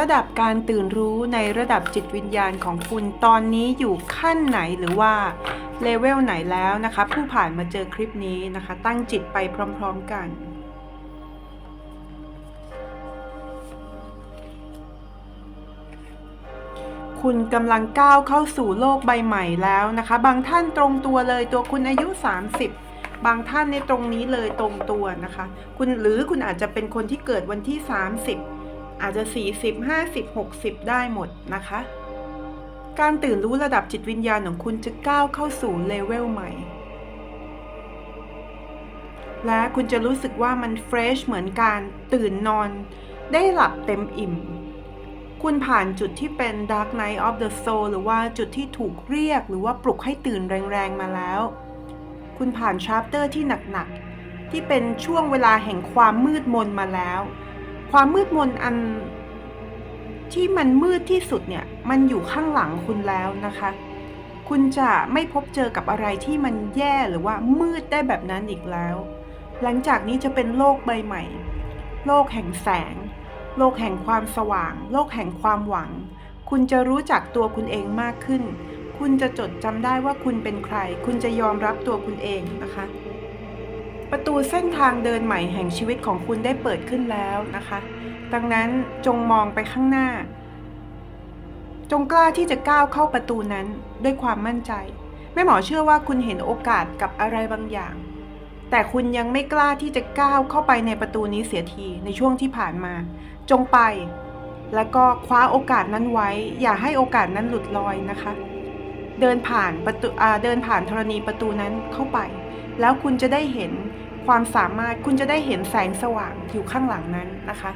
ระดับการตื่นรู้ในระดับจิตวิญญาณของคุณตอนนี้อยู่ขั้นไหนหรือว่าเลเวลไหนแล้วนะคะ ผู้ผ่านมาเจอคลิปนี้นะคะ ตั้งจิตไปพร้อม ๆ กันคุณกำลังก้าวเข้าสู่โลกใบใหม่แล้วนะคะ บางท่านตรงตัวเลยตัวคุณอายุ 30 บางท่านในตรงนี้เลยตรงตัวนะคะ คุณหรือคุณอาจจะเป็นคนที่เกิดวันที่ 30 อาจจะ 40 50 60 ได้หมดนะคะ การตื่นรู้ระดับจิตวิญญาณของคุณจะก้าวเข้าสู่เลเวลใหม่ และคุณจะรู้สึกว่ามันเฟรชเหมือนการตื่นนอน ได้หลับเต็มอิ่ม คุณผ่านจุดที่เป็น Dark Night of the Soul หรือว่าจุดที่ถูกเรียกหรือว่าปลุกให้ตื่นแรงๆมาแล้ว คุณผ่านชาร์ปเตอร์ที่หนักๆที่เป็นช่วงเวลาแห่งความมืดมนมาแล้ว ความมืดมนอันที่มันมืดที่สุดเนี่ย มันอยู่ข้างหลังคุณแล้วนะคะ คุณจะไม่พบเจอกับอะไรที่มันแย่หรือว่ามืดได้แบบนั้นอีกแล้ว หลังจากนี้จะเป็นโลกใบใหม่ โลกแห่งแสง โลกแห่งความสว่าง โลกแห่งความหวัง คุณจะรู้จักตัวคุณเองมากขึ้น คุณจะจดจำได้ว่าคุณเป็นใคร คุณจะยอมรับตัวคุณเองนะคะ ประตูเส้นทางเดินใหม่แห่งชีวิตของคุณได้เปิดขึ้นแล้วนะคะ ดังนั้นจงมองไปข้างหน้า จงกล้าที่จะก้าวเข้าประตูนั้นด้วยความมั่นใจ แม่หมอเชื่อว่าคุณเห็นโอกาสกับอะไรบางอย่าง แต่คุณยังไม่กล้าที่จะก้าวเข้าไปในประตูนี้เสียทีในช่วงที่ผ่านมา จงไป แล้วก็คว้าโอกาสนั้นไว้ อย่าให้โอกาสนั้นหลุดลอยนะคะ เดินผ่านประตูอาเดินผ่านธรณีประตูนั้นเข้าไปแล้วคุณจะได้เห็น ความสามารถคุณจะได้เห็นแสงสว่างอยู่ข้างหลังนั้นนะคะ